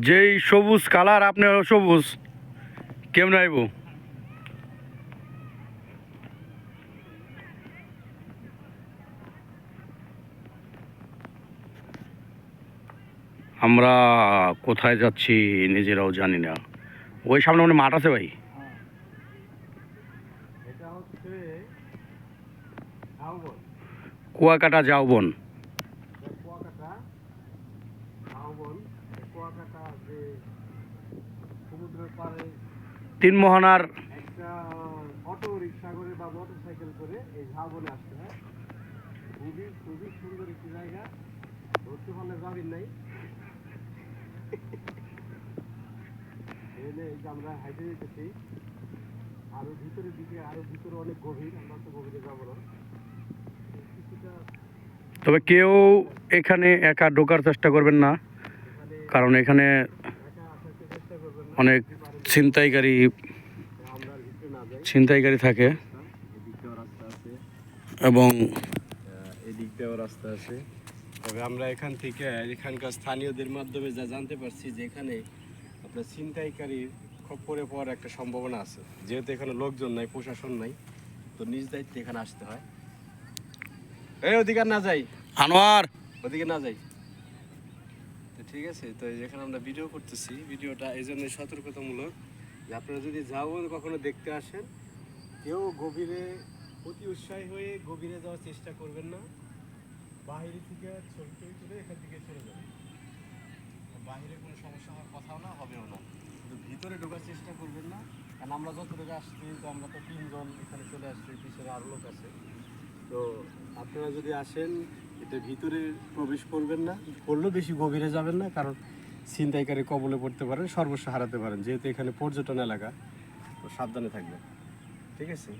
যেই সবুজ কালার আপনি সবুজ। কেমন আইব? আমরা কোথায় যাচ্ছি নিজেরাও জানি না। ওই সামনে মানে মাঠ আছে ভাই। ঝাউবন কুয়াকাটা যাওবন কুয়াকাটা কুয়াকাটা যে সমুদ্রের পাড়ে তিন মোহনার একটা অটো রিক্সা করে বা মোটর সাইকেল করে এই ঝাউবনে আসতে হয়। খুবই খুবই সুন্দর একটি জায়গা। ধরতে পারলে যাবেন নাই। যে আমরা হাইটে যেতেছি আরও ভিতরের দিকে আরও ভিতরে অনেক গভীর আমরা তো গভীরে যাব না। তবে কেউ এখানে একা ঢোকার চেষ্টা করবেন না। কারণ এখানে অনেক ছিনতাইকারী ছিনতাইকারী থাকে এদিক রাস্তা আছে এবং রাস্তা আছে তবে আমরা এখান থেকে এখানকার স্থানীয়দের মাধ্যমে যা জানতে পারছি যে এখানে আপনার ছিনতাইকারীর খপ্পরে পড়ার একটা সম্ভাবনা আছে। যেহেতু এখানে লোকজন নাই প্রশাসন নাই তো নিজ দায়িত্বে এখানে আসতে হয়। এই ওদিকে আর না যাই। আনোয়ার! ওদিকে না যাই। ঠিক আছে? তো যেখানে আমরা ভিডিও করতেছি। ভিডিওটা এই জন্য সতর্কতামূলক। যে আপনারা যদি যাও কখনো দেখতে আসেন, কেউ গভীরে, অতি উৎসাহী হয়ে গভীরে যাওয়ার চেষ্টা করবেন না। বাইরে থেকে টবি তুলে এখান থেকে চলে যাবেন। বাইরে কোনো সমস্যা হওয়ার কথাও না, হবেও না। কিন্তু ভিতরে ঢোকার চেষ্টা করবেন না। কারণ আমরা যতটুকু আসছি, তো আমরা তো তিনজন এখানে চলে আসছি, পিছনে আরও লোক আছে। তো আপনারা যদি আসেন এটা ভিতরে প্রবেশ করবেন না। করলেও বেশি গভীরে যাবেন না, কারণ ছিনতাইকারী কবলে পড়তে পারেন, সর্বস্ব হারাতে পারেন, যেহেতু এখানে পর্যটন এলাকা। তো সাবধানে থাকবেন। ঠিক আছে?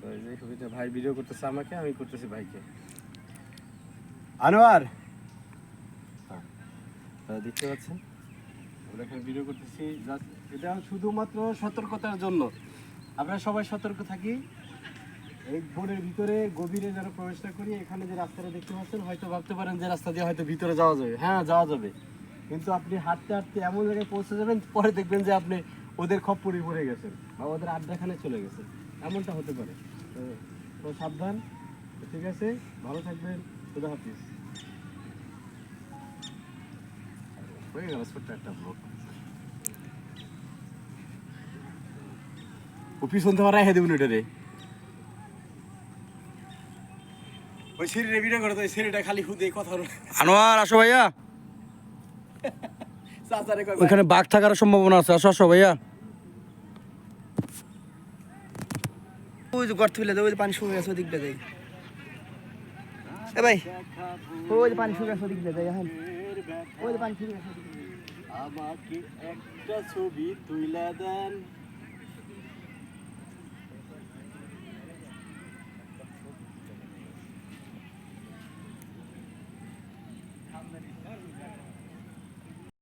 তো এই যে ছবিটা ভাই ভিডিও করতেছে আমাকে, আমি করতেছি ভাইকে। আনোয়ার! হ্যাঁ। দেখতে পাচ্ছেন? ভিডিও করতেছি এটা শুধুমাত্র সতর্কতার জন্য। আমরা সবাই সতর্ক থাকি। এই বনের ভিতরে গভীরে যেন প্রবেশ না করি, এখানে যে রাস্তাটা দেখতে পাচ্ছেন, হয়তো ভাবতে পারেন যে রাস্তা দিয়ে হয়তো ভিতরে যাওয়া যাবে। হ্যাঁ যাওয়া যাবে। কিন্তু আপনি হাঁটতে হাঁটতে এমন জায়গায় পৌঁছে যাবেন, পরে দেখবেন যে আপনি ওদের খপ্পরে পড়ে গেছেন বা ওদের আড্ডাখানে চলে গেছেন। এমনটা হতে পারে। তো- সাবধান। ঠিক আছে? ভালো থাকবেন। খুদা হাফিজ। হয়ে গেল ছোট্ট একটা দেবেন ওটা রে। ওই সিঁড়িটা ভিডিও করে তো ওই সিঁড়িটা খালি খুদে কথা আনোয়ার আসো ভাইয়া। ওইখানে বাঘ থাকার সম্ভাবনা আছে আসো আসো ভাইয়া। ওই যে গর্ত ফেলে দেয় ওই পানি শুকিয়ে গেছে ওদিকটা যাই এ ভাই ওই যে পানি শুকিয়ে গেছে ওদিকটা যাই এখন। ওই যে পানি শুকিয়ে গেছে আমাকে একটা ছবি তুইলা দেন।